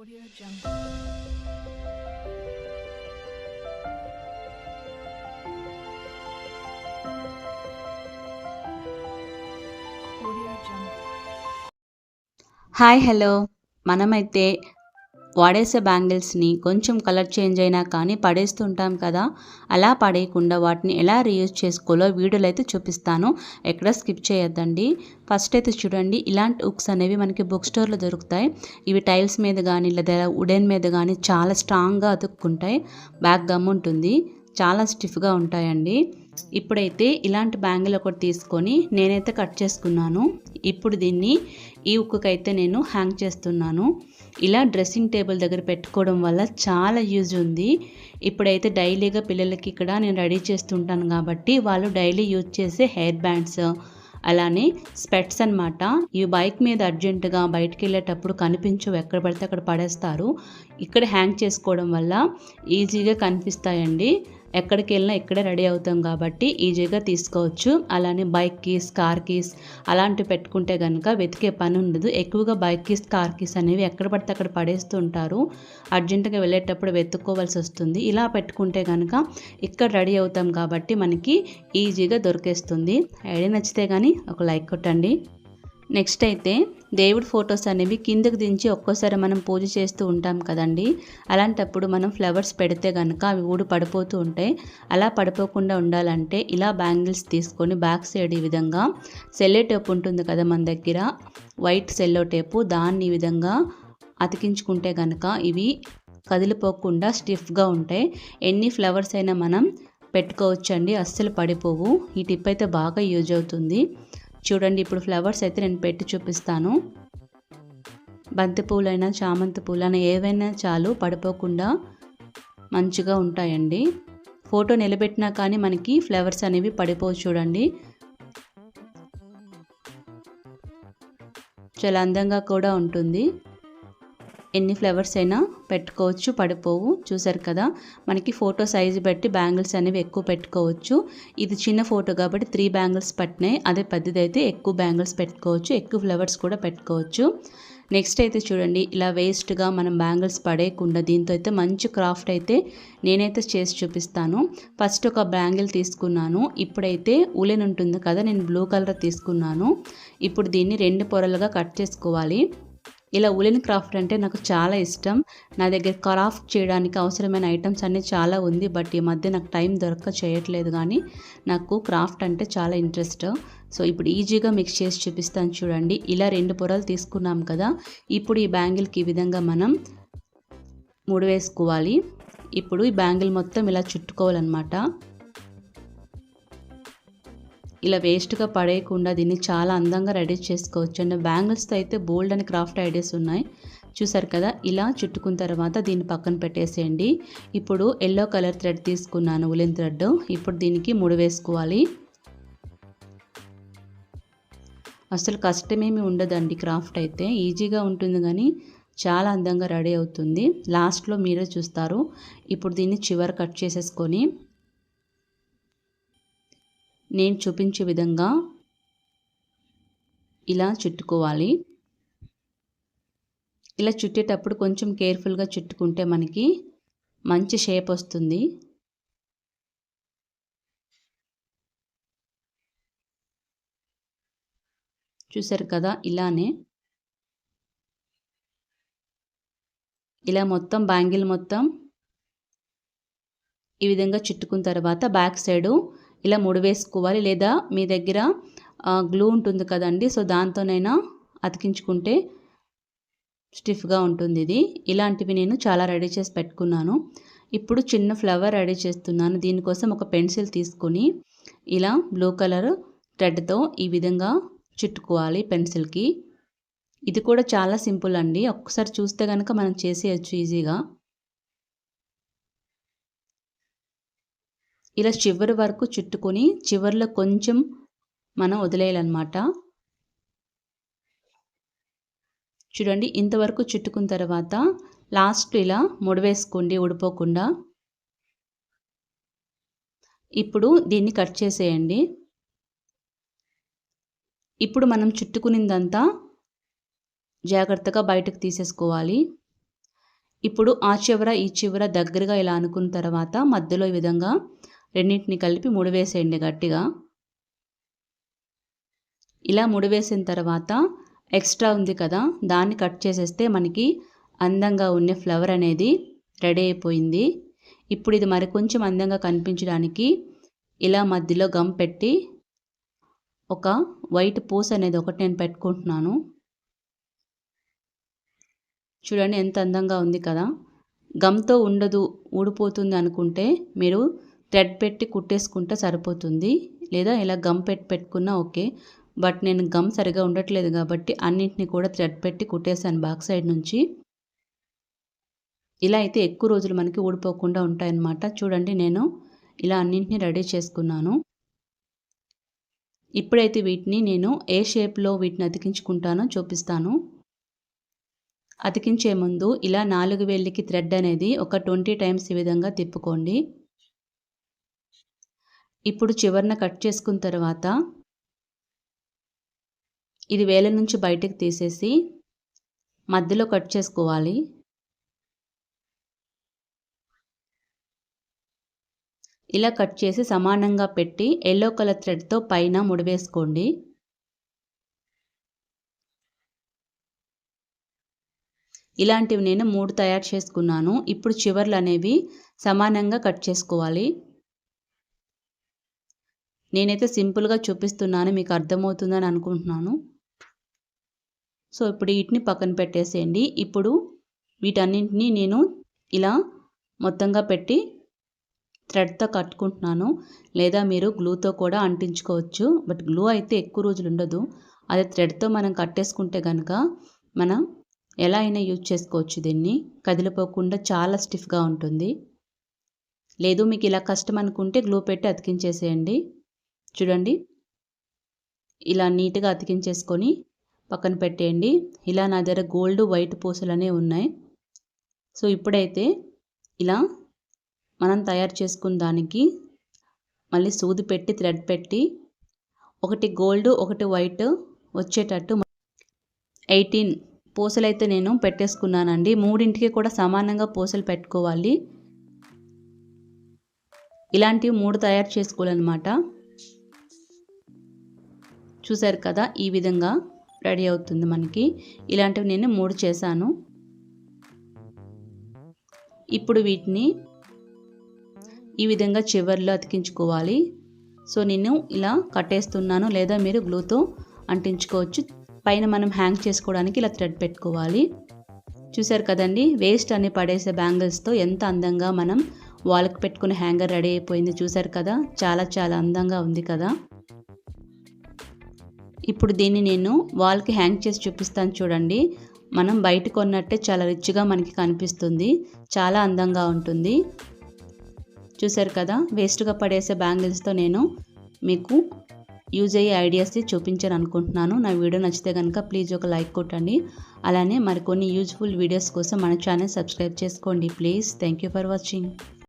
Audio Jungle. Audio Jungle. Hi hello మనమైతే వాడేసే బ్యాంగిల్స్ని కొంచెం కలర్ చేంజ్ అయినా కానీ పడేస్తుంటాం కదా. అలా పడేయకుండా వాటిని ఎలా రీయూజ్ చేసుకోవాలో వీడియోలో అయితే చూపిస్తాను. ఎక్కడ స్కిప్ చేయొద్దండి. ఫస్ట్ అయితే చూడండి ఇలాంటి ఉక్స్ అనేవి మనకి బుక్ స్టోర్లో దొరుకుతాయి. ఇవి టైల్స్ మీద కానీ లేదా వుడెన్ మీద కానీ చాలా స్ట్రాంగ్గా అతుక్కుంటాయి. బ్యాక్ గమ్ ఉంటుంది. చాలా స్టిఫ్గా ఉంటాయండి. ఇప్పుడైతే ఇలాంటి బ్యాంగిల్ ఒకటి తీసుకొని నేనైతే కట్ చేసుకున్నాను. ఇప్పుడు దీన్ని ఈ ఉక్కుకైతే నేను హ్యాంగ్ చేస్తున్నాను. ఇలా డ్రెస్సింగ్ టేబుల్ దగ్గర పెట్టుకోవడం వల్ల చాలా యూజ్ ఉంది. ఇప్పుడైతే డైలీగా పిల్లలకి ఇక్కడ నేను రెడీ చేస్తుంటాను కాబట్టి వాళ్ళు డైలీ యూజ్ చేసే హెయిర్ బ్యాండ్స్ అలానే స్పెట్స్ అన్నమాట. ఈ బైక్ మీద అర్జెంటుగా బయటకు వెళ్ళేటప్పుడు కనిపించవు ఎక్కడ పడితే అక్కడ పడేస్తారు. ఇక్కడ హ్యాంగ్ చేసుకోవడం వల్ల ఈజీగా కనిపిస్తాయండి. ఎక్కడికి వెళ్ళినా ఇక్కడే రెడీ అవుతాం కాబట్టి ఈజీగా తీసుకోవచ్చు. అలానే బైక్ కీస్ కార్ కీస్ అలాంటివి పెట్టుకుంటే కనుక వెతికే పని ఉండదు. ఎక్కువగా బైక్ కీస్ కార్ కీస్ అనేవి ఎక్కడ పడితే అక్కడ పడేస్తూ ఉంటారు అర్జెంటుగా వెళ్ళేటప్పుడు వెతుక్కోవాల్సి వస్తుంది. ఇలా పెట్టుకుంటే కనుక ఇక్కడ రెడీ అవుతాం కాబట్టి మనకి ఈజీగా దొరికేస్తుంది. ఐడియా నచ్చితే కానీ ఒక లైక్ కొట్టండి. నెక్స్ట్ అయితే దేవుడి ఫొటోస్ అనేవి కిందకు దించి ఒక్కోసారి మనం పూజ చేస్తూ ఉంటాం కదండి. అలాంటప్పుడు మనం ఫ్లవర్స్ పెడితే కనుక అవి ఊడు పడిపోతూ ఉంటాయి. అలా పడిపోకుండా ఉండాలంటే ఇలా బ్యాంగిల్స్ తీసుకొని బ్యాక్ సైడ్ ఈ విధంగా సెల్లో టేప్ ఉంటుంది కదా మన దగ్గర. వైట్ సెల్లో టేపు దాన్ని ఈ విధంగా అతికించుకుంటే కనుక ఇవి కదిలిపోకుండా స్టిఫ్గా ఉంటాయి. ఎన్ని ఫ్లవర్స్ అయినా మనం పెట్టుకోవచ్చండి. అస్సలు పడిపోవు. ఈ టిప్ అయితే బాగా యూజ్ అవుతుంది. చూడండి ఇప్పుడు ఫ్లవర్స్ అయితే నేను పెట్టి చూపిస్తాను. బంతి పూలైనా చామంతి పూలైనా ఏవైనా చాలు పడిపోకుండా మంచిగా ఉంటాయండి. ఫోటో నిలబెట్టినా కానీ మనకి ఫ్లవర్స్ అనేవి పడిపోవు చూడండి. చాలా అందంగా కూడా ఉంటుంది. ఎన్ని ఫ్లవర్స్ అయినా పెట్టుకోవచ్చు పడిపోవు. చూసారు కదా? మనకి ఫోటో సైజు బట్టి బ్యాంగిల్స్ అనేవి ఎక్కువ పెట్టుకోవచ్చు. ఇది చిన్న ఫోటో కాబట్టి త్రీ బ్యాంగిల్స్ పట్టినాయి. అదే పెద్దదైతే ఎక్కువ బ్యాంగిల్స్ పెట్టుకోవచ్చు. ఎక్కువ ఫ్లవర్స్ కూడా పెట్టుకోవచ్చు. నెక్స్ట్ అయితే చూడండి ఇలా వేస్ట్గా మనం బ్యాంగిల్స్ పడేయకుండా దీంతో అయితే మంచి క్రాఫ్ట్ అయితే నేనైతే చేసి చూపిస్తాను. ఫస్ట్ ఒక బ్యాంగిల్ తీసుకున్నాను. ఇప్పుడైతే ఉలెన్ ఉంటుంది కదా నేను బ్లూ కలర్ తీసుకున్నాను. ఇప్పుడు దీన్ని రెండు పొరలుగా కట్ చేసుకోవాలి. ఇలా ఉలెన్ క్రాఫ్ట్ అంటే నాకు చాలా ఇష్టం. నా దగ్గర క్రాఫ్ట్ చేయడానికి అవసరమైన ఐటమ్స్ అన్నీ చాలా ఉంది. బట్ ఈ మధ్య నాకు టైం దొరక్క చేయట్లేదు కానీ నాకు క్రాఫ్ట్ అంటే చాలా ఇంట్రెస్ట్. సో ఇప్పుడు ఈజీగా మిక్స్ చేసి చూపిస్తాను చూడండి. ఇలా రెండు పొరలు తీసుకున్నాం కదా. ఇప్పుడు ఈ బ్యాంగిల్కి ఈ విధంగా మనం ముడివేసుకోవాలి ఇప్పుడు ఈ బ్యాంగిల్ మొత్తం ఇలా చుట్టుకోవాలన్నమాట. ఇలా వేస్ట్గా పడేయకుండా దీన్ని చాలా అందంగా రెడీ చేసుకోవచ్చు. అండ్ బ్యాంగిల్స్తో అయితే బోల్డ్ అని క్రాఫ్ట్ ఐడియాస్ ఉన్నాయి. చూసారు కదా? ఇలా చుట్టుకున్న తర్వాత దీన్ని పక్కన పెట్టేసేయండి. ఇప్పుడు ఎల్లో కలర్ థ్రెడ్ తీసుకున్నాను ఉలెన్ థ్రెడ్. ఇప్పుడు దీనికి ముడి వేసుకోవాలి. అసలు కష్టమేమి ఉండదండి క్రాఫ్ట్ అయితే. ఈజీగా ఉంటుంది కానీ చాలా అందంగా రెడీ అవుతుంది. లాస్ట్లో మీరే చూస్తారు. ఇప్పుడు దీన్ని చివర కట్ చేసేసుకొని నేను చూపించే విధంగా ఇలా చుట్టుకోవాలి. ఇలా చుట్టేటప్పుడు కొంచెం కేర్ఫుల్గా చుట్టుకుంటే మనకి మంచి షేప్ వస్తుంది. చూసారు కదా? ఇలానే. ఇలా మొత్తం బ్యాంగిల్ మొత్తం ఈ విధంగా చుట్టుకున్న తర్వాత బ్యాక్ సైడు ఇలా ముడి వేసుకోవాలి. లేదా మీ దగ్గర గ్లూ ఉంటుంది కదండి సో దాంతోనైనా అతికించుకుంటే స్టిఫ్గా ఉంటుంది ఇది. ఇలాంటివి నేను చాలా రెడీ చేసి పెట్టుకున్నాను. ఇప్పుడు చిన్న ఫ్లవర్ రెడీ చేస్తున్నాను. దీనికోసం ఒక పెన్సిల్ తీసుకొని ఇలా బ్లూ కలర్ థ్రెడ్తో ఈ విధంగా చుట్టుకోవాలి పెన్సిల్కి. ఇది కూడా చాలా సింపుల్ అండి. ఒక్కసారి చూస్తే కనుక మనం చేసేయచ్చు ఈజీగా. ఇలా చివరి వరకు చుట్టుకొని చివరిలో కొంచెం మనం వదిలేయాలన్నమాట. చూడండి ఇంతవరకు చుట్టుకున్న తర్వాత లాస్ట్ ఇలా ముడివేసుకోండి ఉడిపోకుండా ఇప్పుడు దీన్ని కట్ చేసేయండి. ఇప్పుడు మనం చుట్టుకునిందంతా జాగ్రత్తగా బయటకు తీసేసుకోవాలి. ఇప్పుడు ఆ చివర ఈ చివర దగ్గరగా ఇలా అనుకున్న తర్వాత మధ్యలో ఈ విధంగా రెండింటిని కలిపి ముడివేసేయండి గట్టిగా. ఇలా ముడివేసిన తర్వాత ఎక్స్ట్రా ఉంది కదా దాన్ని కట్ చేసేస్తే మనకి అందంగా ఉండే ఫ్లవర్ అనేది రెడీ అయిపోయింది. ఇప్పుడు ఇది మరి కొంచెం అందంగా కనిపించడానికి ఇలా మధ్యలో గమ్ పెట్టి ఒక వైట్ పూస అనేది ఒకటి నేను పెట్టుకుంటున్నాను. చూడండి ఎంత అందంగా ఉంది కదా. గమ్తో ఉండదు ఊడిపోతుంది అనుకుంటే మీరు థ్రెడ్ పెట్టి కుట్టేసుకుంటే సరిపోతుంది. లేదా ఇలా గమ్ పెట్టి పెట్టుకున్నా ఓకే. బట్ నేను గమ్ సరిగా ఉండట్లేదు కాబట్టి అన్నింటినీ కూడా థ్రెడ్ పెట్టి కుట్టేశాను బ్యాక్ సైడ్ నుంచి. ఇలా అయితే ఎక్కువ రోజులు మనకి ఊడిపోకుండా ఉంటాయన్నమాట. చూడండి నేను ఇలా అన్నింటినీ రెడీ చేసుకున్నాను. ఇప్పుడైతే వీటిని నేను ఏ షేప్లో వీటిని అతికించుకుంటానో చూపిస్తాను. అతికించే ముందు ఇలా నాలుగు వేళ్ళకి థ్రెడ్ అనేది ఒక ట్వంటీ టైమ్స్ ఈ విధంగా తిప్పుకోండి. ఇప్పుడు చివరిన కట్ చేసుకున్న తర్వాత ఇది వేల నుంచి బయటకు తీసేసి మధ్యలో కట్ చేసుకోవాలి. ఇలా కట్ చేసి సమానంగా పెట్టి ఎల్లో కలర్ థ్రెడ్తో పైన ముడివేసుకోండి ఇలాంటివి నేను మూడు తయారు చేసుకున్నాను. ఇప్పుడు చివర్లు అనేవి సమానంగా కట్ చేసుకోవాలి. నేనైతే సింపుల్గా చూపిస్తున్నాను మీకు అర్థమవుతుందని అనుకుంటున్నాను. సో ఇప్పుడు వీటిని పక్కన పెట్టేసేయండి. ఇప్పుడు వీటన్నింటినీ నేను ఇలా మొత్తంగా పెట్టి థ్రెడ్తో కట్టుకుంటున్నాను. లేదా మీరు గ్లూతో కూడా అంటించుకోవచ్చు. బట్ గ్లూ అయితే ఎక్కువ రోజులు ఉండదు. అదే థ్రెడ్తో మనం కట్టేసుకుంటే కనుక మనం ఎలా అయినా యూజ్ చేసుకోవచ్చు దీన్ని. కదిలిపోకుండా చాలా స్టిఫ్గా ఉంటుంది. లేదు మీకు ఇలా కష్టం అనుకుంటే గ్లూ పెట్టి అతికించేసేయండి. చూడండి. ఇలా నీట్గా అతికించేసుకొని పక్కన పెట్టేయండి. ఇలా నా దగ్గర గోల్డ్ వైట్ పూసలు అనేవి ఉన్నాయి. సో ఇప్పుడైతే ఇలా మనం తయారు చేసుకున్న దానికి మళ్ళీ సూది పెట్టి థ్రెడ్ పెట్టి ఒకటి గోల్డ్ ఒకటి వైట్ వచ్చేటట్టు ఎయిటీన్ పూసలు అయితే నేను పెట్టేసుకున్నానండి. మూడింటికి కూడా సమానంగా పూసలు పెట్టుకోవాలి. ఇలాంటివి మూడు తయారు చేసుకోవాలన్నమాట. చూసారు కదా ఈ విధంగా రెడీ అవుతుంది మనకి. ఇలాంటివి నేను మూడు చేశాను. ఇప్పుడు వీటిని ఈ విధంగా చివర్లో అతికించుకోవాలి. సో నేను ఇలా కట్టేస్తున్నాను. లేదా మీరు గ్లూతో అంటించుకోవచ్చు. పైన మనం హ్యాంగ్ చేసుకోవడానికి ఇలా థ్రెడ్ పెట్టుకోవాలి. చూసారు కదండి వేస్ట్ అని పడేసే బ్యాంగిల్స్తో ఎంత అందంగా మనం వాళ్ళకి పెట్టుకునే హ్యాంగర్ రెడీ అయిపోయింది చూసారు కదా. చాలా చాలా అందంగా ఉంది కదా. ఇప్పుడు దీన్ని నేను వాల్కి హ్యాంగ్ చేసి చూపిస్తాను చూడండి. మనం బయట కొన్నట్టే చాలా రిచ్గా మనకి కనిపిస్తుంది. చాలా అందంగా ఉంటుంది. చూసారు కదా? వేస్ట్గా పడేసే బ్యాంగిల్స్తో నేను మీకు యూజ్ అయ్యే ఐడియాస్ చూపించాను అనుకుంటున్నాను. నా వీడియో నచ్చితే కనుక ప్లీజ్ ఒక లైక్ కొట్టండి. అలానే మరికొన్ని యూజ్ఫుల్ వీడియోస్ కోసం మన ఛానల్ సబ్స్క్రైబ్ చేసుకోండి please. Thank you for watching.